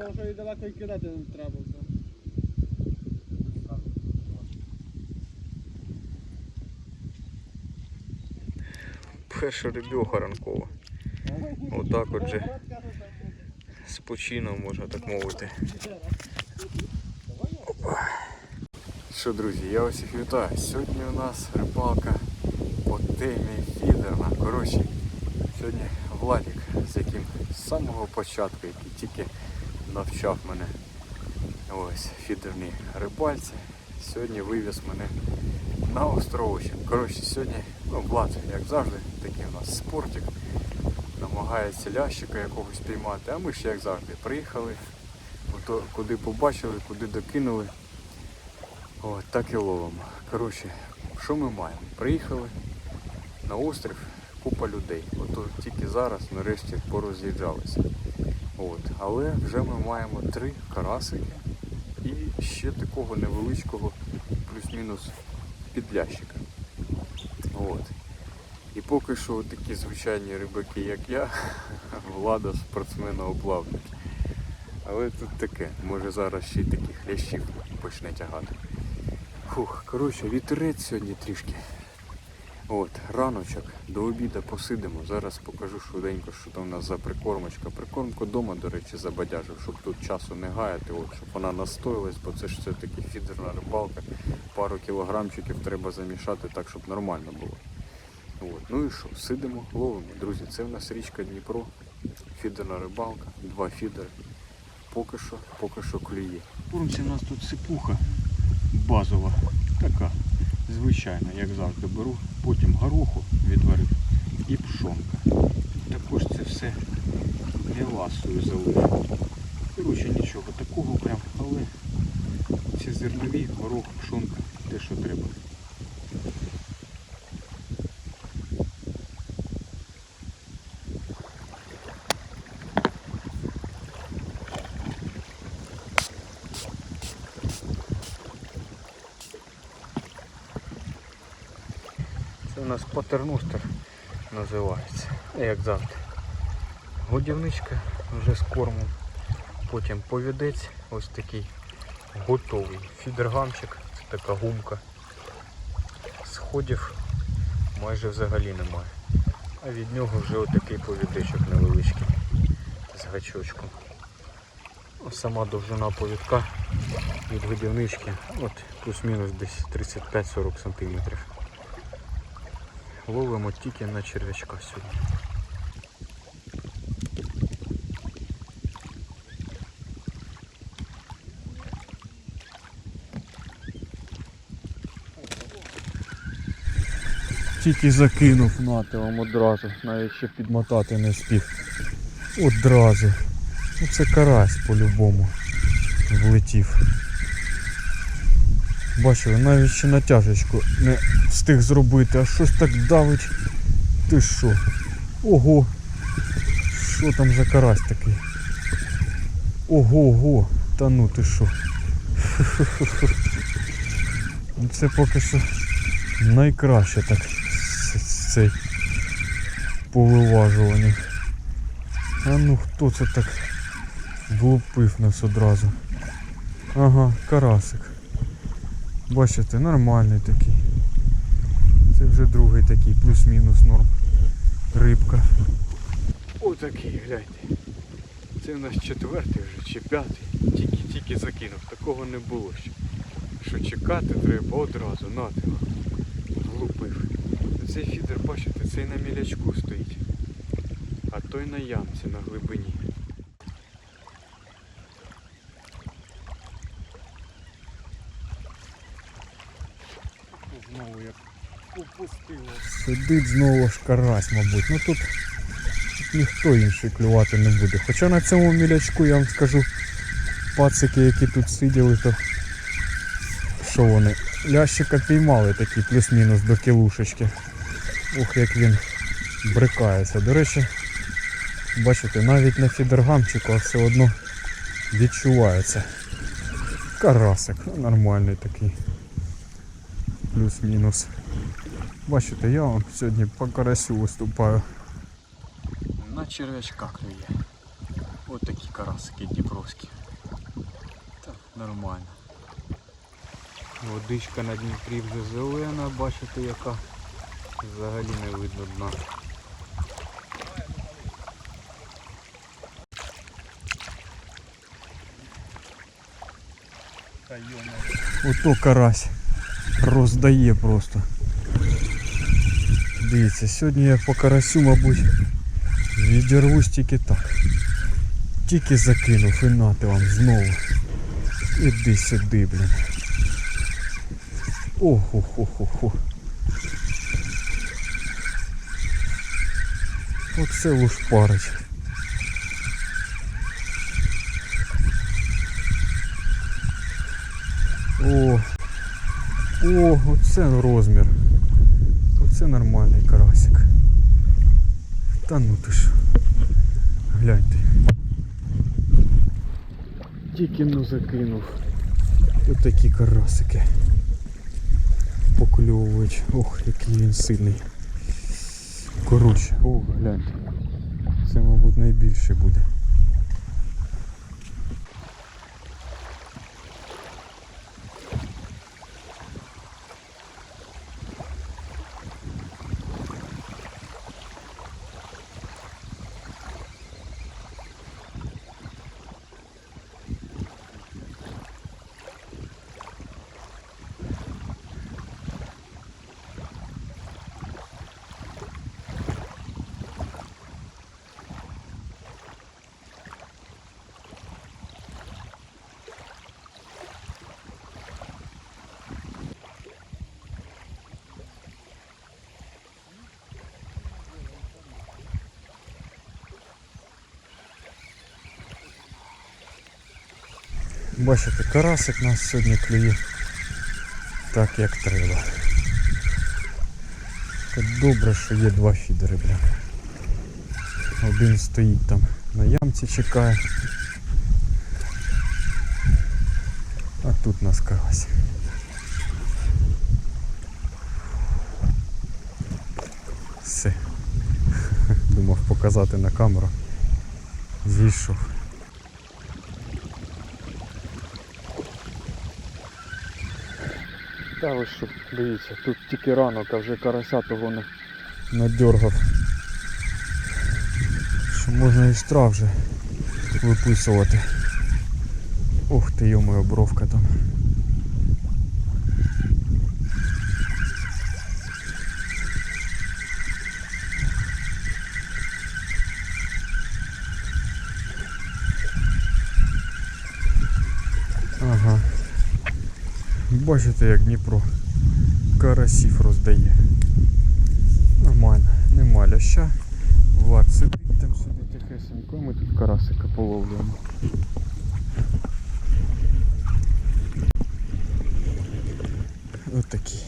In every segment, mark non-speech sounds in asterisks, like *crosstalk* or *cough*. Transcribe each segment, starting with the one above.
Тому що і далеко і кидати не треба. вже. Перша рибьоха ранкова. Отак от же спочинув, можна так мовити. Опа. Що, друзі, я вас всіх вітаю. Сьогодні у нас рибалка по темі фідерна. Коротше, сьогодні Владик, з яким з самого початку, який тільки навчав мене ось фідерній рибальці, сьогодні вивіз мене на островище. Коротше, сьогодні, ну, Влад, як завжди, такий у нас спортик. Намагається лящика якогось піймати, а ми ж як завжди приїхали, куди побачили, куди докинули. От, так і ловимо. Коротше, що ми маємо? Приїхали на острів, купа людей. Ото тільки зараз нарешті пороз'їжджалися. От. Але вже ми маємо три карасики і ще такого невеличкого плюс-мінус підлящика. От. І поки що такі звичайні рибаки, як я, *laughs* влада спортсмена облавник. Але тут таке, може зараз ще й таких хлящів почне тягати. Фух, коротше, вітерець сьогодні трішки. От, раночок, до обіду посидимо. Зараз покажу швиденько, що там у нас за прикормочка. Прикормку вдома, до речі, забадяжив, щоб тут часу не гаяти, от, щоб вона настоїлась, бо це ж все-таки фідерна рибалка. Пару кілограмчиків треба замішати так, щоб нормально було. От. Ну і що, сидимо, ловимо. Друзі, це в нас річка Дніпро, фідерна рибалка, два фідери. Поки що, поки що клює. Кормці у нас тут сипуха базова, така, звичайна, як завжди беру. Потім гороху відварив і пшонка. Також це все меласою залив. Коротше, нічого такого прям, але ці зернові, горох, пшонка, те, що треба. Нас патернустер називається, як завжди. Годівничка вже з кормом. Потім повідець ось такий готовий. Фідергамчик, це така гумка. Сходів майже взагалі немає. А від нього вже отакий повідечок невеличкий з гачочком. Сама довжина повідка від годівнички от плюс-мінус десь 35-40 см. Ловимо тільки на черв'ячка сьогодні. Тільки закинув нати одразу, навіть ще підмотати не спів. Одразу. Ну це карась по-любому влетів. Бачили, навіть ще натяжечку не встиг зробити, а щось так давить. Ти що? Ого! Що там за карась такий? Ого-го! Та ну ти що? Ну, Це поки що найкраще так цей по виважуванню. А ну хто це так влупив нас одразу? Ага, карасик. Бачите, нормальний такий. Це вже другий такий, плюс-мінус норм. Рибка. Отакий, гляньте. Це у нас четвертий вже чи п'ятий. Тільки-тільки закинув. Такого не було ще. Що чекати треба одразу, нати. Влупив. Цей фідер, бачите, цей на мілячку стоїть. А той на ямці на глибині. Знову як упустило. Сидить знову ж карась, мабуть. Ну тут, тут ніхто інший клювати не буде. Хоча на цьому мілячку я вам скажу, пацики, які тут сиділи, то що вони? Лящика піймали такі плюс-мінус до кілушечки. Ух, як він брикається. До речі, бачите, навіть на фідергамчику все одно відчувається. Карасик, ну, нормальний такий. Плюс-мінус. Бачите, я вам сьогодні по карасю виступаю. На черв'ячка клює. Ось такі карасики дніпровські. Нормально. Водичка на Дніпрі вже зелена, бачите яка. Взагалі не видно дна. Ото карась роздає просто. Дивіться, сьогодні я по карасю, мабуть, відірвусь тільки так. Тільки закинув і нати вам знову. Іди сюди, блін. Охо-хо-хо-хо. Оце лушпарич. О, о, оце розмір. Оце нормальний карасик. Та ну ти ж. Гляньте. Тільки ну закинув. Отакі карасики. Покльовують. Ох, який він сильний. Коротше, о, гляньте. Це, мабуть, найбільше буде. Бачите, карасик нас сьогодні клює так як треба. Так добре, що є два фідери, бля. Один стоїть там на ямці чекає. А тут нас карась. Все. *laughs* Думав показати на камеру. Зійшов. Та ви що, дивіться, тут тільки ранок, а вже карася того не надергав. Що можна і штраф вже виписувати. Ух ти, йому бровка там. Ага. Бачите, як Дніпро карасів роздає. Нормально, нема ляща. Влад сидить там сидить тихесенько, ми тут карасика половлюємо. Отакий.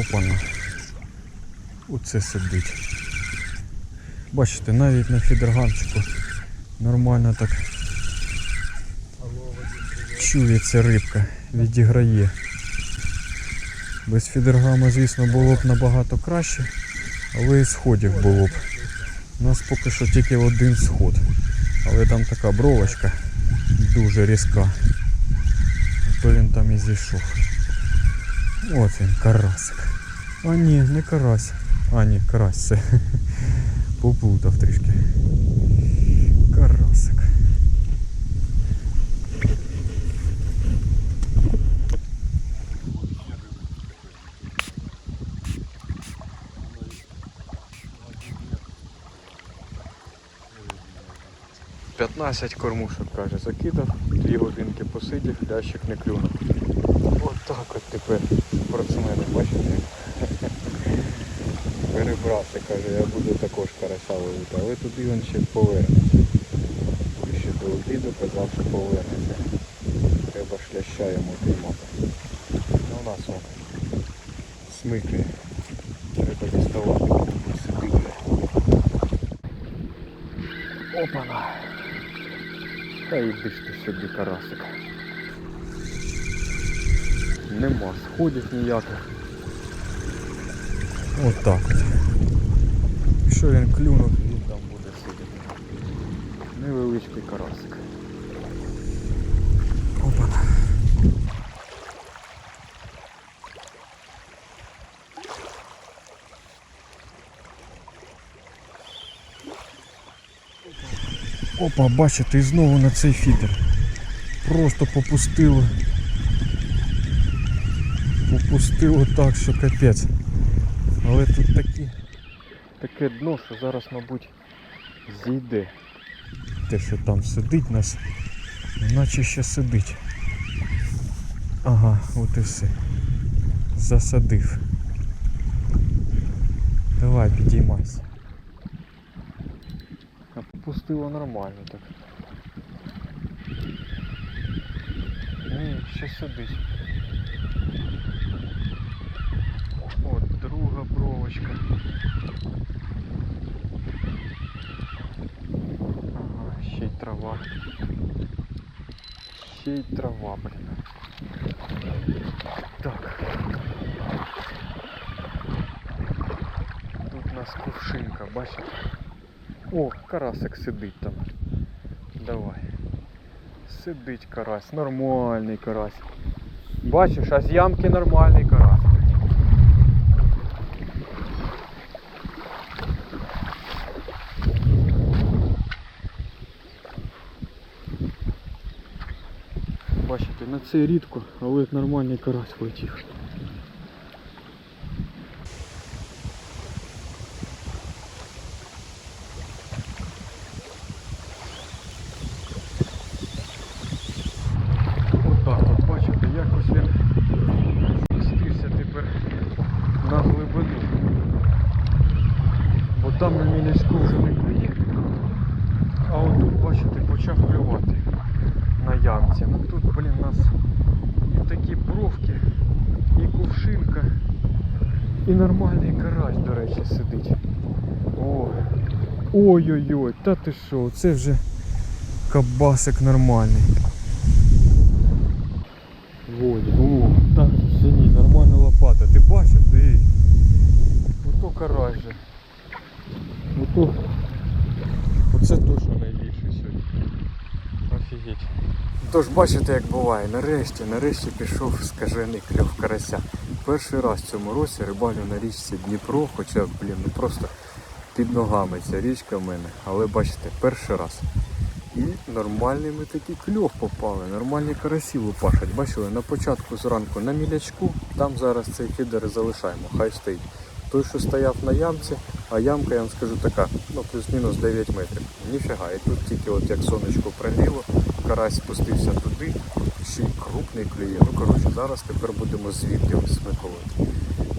Опана. Оце сидить. Бачите, навіть на фідерганчику нормально так чується рибка, відіграє. Без фідергама, звісно, було б набагато краще, але і сходів було б. У нас поки що тільки один сход. Але там така бровочка дуже різка. А то він там і зійшов. От він, карасик. А ні, не карась. А ні, карась це. *laughs* Поплутав трішки. Карасик. П'ятнадцять кормушок, каже, закидав, дві годинки посидів, лящик не клюнув. От от тепер спортсмени, бачите? Перебрався, каже, я буду також карася ловити, але туди він ще повернеться. Ще до обіду казав, що повернеться. Треба ж ляща йому піймати. карас он смикає. Треба діставати, сидить. Опана. Та йди ж ти сюди, карасик. Нема сходів ніяких. Отак от. Якщо він клюнув, він там буде сидіти. Невеличкий карасик. Опана. Опа, бачите, і знову на цей фідер. Просто попустило. Попустило так, що капець. Але тут такі, таке дно, що зараз, мабуть, зійде. Те, що там сидить нас, наче ще сидить. Ага, от і все. Засадив. Давай, підіймайся. А попустило нормально так. Ні, ще сидить. От друга провочка. Ага, ще й трава. Ще й трава, блін. Так. Тут у нас кувшинка, бачите? О, карасик сидить там. Давай. Сидить карась, нормальний карась. Бачиш, а з ямки нормальний карась. Бачите, на це рідко, але нормальний карась влетів. Отак от, бачите, якось він спустився тепер на глибину. Бо там на мілячку вже не клює, а отут, бачите, почав клювати на ямці. Ну тут, блін, у нас і такі бровки, і кувшинка, і нормальний карась, до речі, сидить. Ой-ой-ой, та ти що, це вже кабасик нормальний. Воді. О, так, ні, нормальна лопата. Ти бачиш, ти. Ото карась же. Ото. Оце точно найбільше сьогодні. Офігеть. Тож бачите, як буває, нарешті, нарешті пішов скажений кльов карася. Перший раз в цьому році рибалю на річці Дніпро, хоча, блін, ну просто під ногами ця річка в мене. Але бачите, перший раз. І нормальний ми такий кльов попали, нормальні карасі лупашать. Бачили, на початку зранку на мілячку, там зараз цей фідер залишаємо, хай стоїть. Той, що стояв на ямці, а ямка, я вам скажу така, ну плюс-мінус 9 метрів. Ніфіга. І тут тільки от як сонечко проліло, карась спустився туди, ще крупний клює. Ну коротше, зараз тепер будемо звідти смикувати.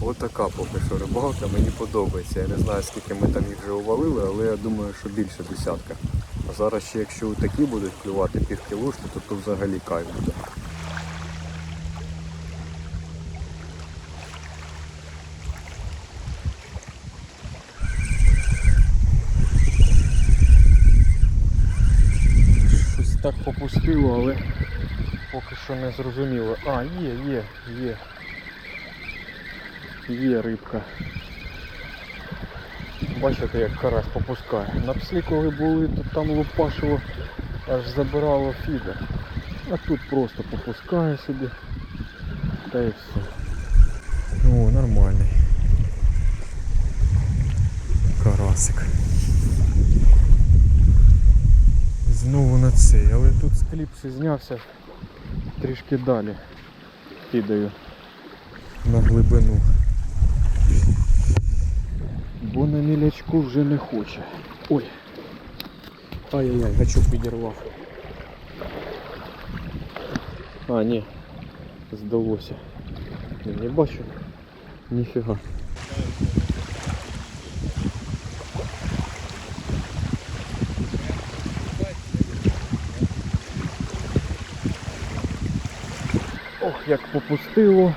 Отака поки що рибалка, мені подобається. Я не знаю скільки ми там їх вже увалили, але я думаю, що більше десятка. А зараз ще якщо такі будуть клювати півкілушки, то то взагалі кайф буде. Щось так попустило, але поки що не зрозуміло. А, є, є, є. Є рибка. Бачите, як карась попускає. На пслі, коли були, то там лупашило, аж забирало фідер. А тут просто попускає собі. Та і все. О, нормальний. Карасик. Знову на цей, але тут з кліпси знявся трішки далі. Кидаю на глибину. Бо на мілячку вже не хоче. Ой. Ай-яй-яй, гачок підірвав. А, ні. Здалося. Я не бачу. Ніфіга. Ох, як попустило.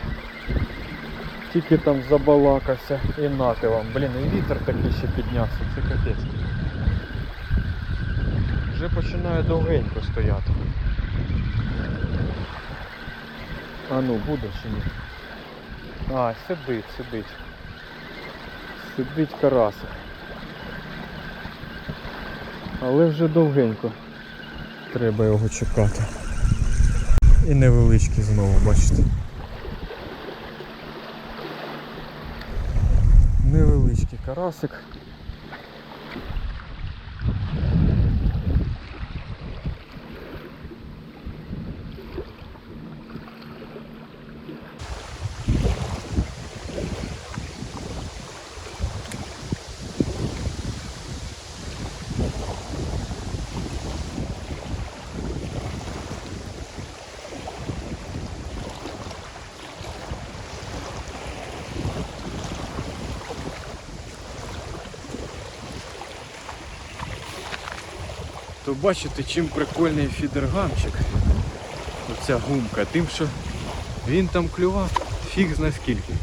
тільки там забалакався і нати вам. Блін, і вітер такий ще піднявся, це капець. Вже починає довгенько стояти. А ну, буде чи ні? А, сидить, сидить. Сидить карасик. Але вже довгенько. Треба його чекати. І невеличкі знову, бачите. Невеличкий карасик. Бачите, чим прикольний фідергамчик. Оця гумка, тим, що він там клював фіг зна скільки.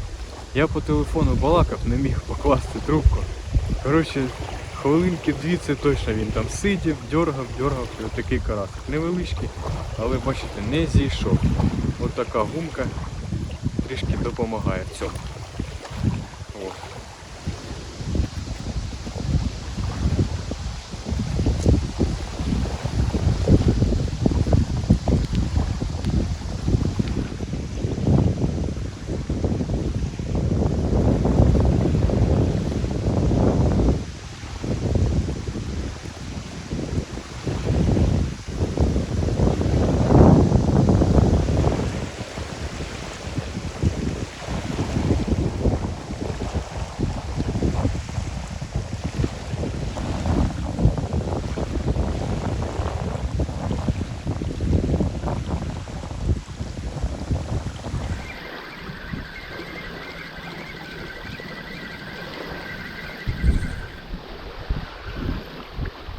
Я по телефону балакав, не міг покласти трубку. Коротше, хвилинки дві це точно він там сидів, дергав, дергав, і отакий карасик. Невеличкий, але бачите, не зійшов. От така гумка трішки допомагає цьому.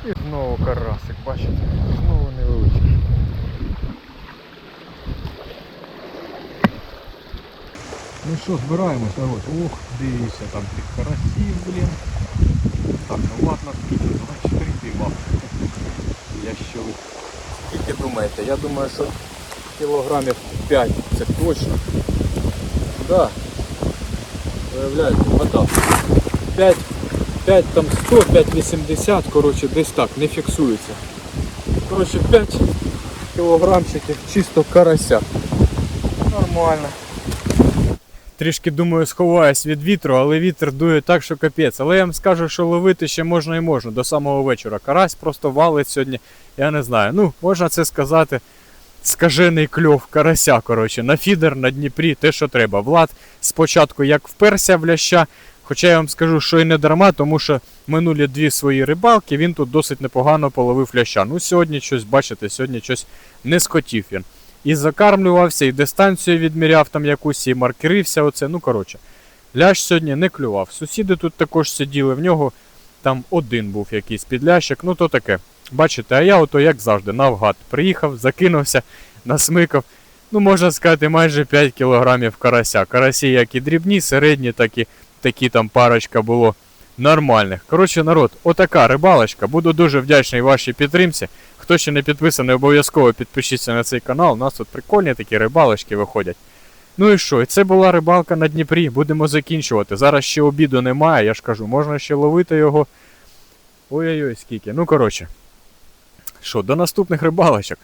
І знову карасик, бачите? Знову невеличкий. Ну що, збираємось, народ. Ох, дивіться, там тих карасів, блін. Так, ну ладно, скільки? 24 піймав. Я ще Скільки думаєте? Я думаю, що кілограмів 5 це точно. Да. Виявляєте, вода. 5 5 там 100, 5,80, коротше, десь так, не фіксується. Коротше, 5 кілограмчиків чисто карася. Нормально. Трішки думаю, сховаюсь від вітру, але вітер дує так, що капець. Але я вам скажу, що ловити ще можна і можна до самого вечора. Карась просто валить сьогодні, я не знаю. Ну, можна це сказати. Скажений кльов карася, коротше, на фідер на Дніпрі, те, що треба. Влад спочатку як вперся в ляща, Хоча я вам скажу, що і не дарма, тому що минулі дві свої рибалки він тут досить непогано половив ляща. Ну сьогодні щось, бачите, сьогодні щось не схотів він. І закармлювався, і дистанцію відміряв там якусь, і маркерився. Оце. Ну коротше, лящ сьогодні не клював. Сусіди тут також сиділи, в нього там один був якийсь підлящик, ну то таке. Бачите, а я ото як завжди, навгад. Приїхав, закинувся, насмикав. Ну, можна сказати, майже 5 кілограмів карася. Карасі як і дрібні, середні, так і такі там парочка було нормальних. Коротше, народ, отака рибалочка. Буду дуже вдячний вашій підтримці. Хто ще не підписаний, обов'язково підпишіться на цей канал. У нас тут прикольні такі рибалочки виходять. Ну і що? І це була рибалка на Дніпрі. Будемо закінчувати. Зараз ще обіду немає, я ж кажу, можна ще ловити його. Ой-ой-ой, скільки. Ну, коротше. Що, до наступних рибалочок.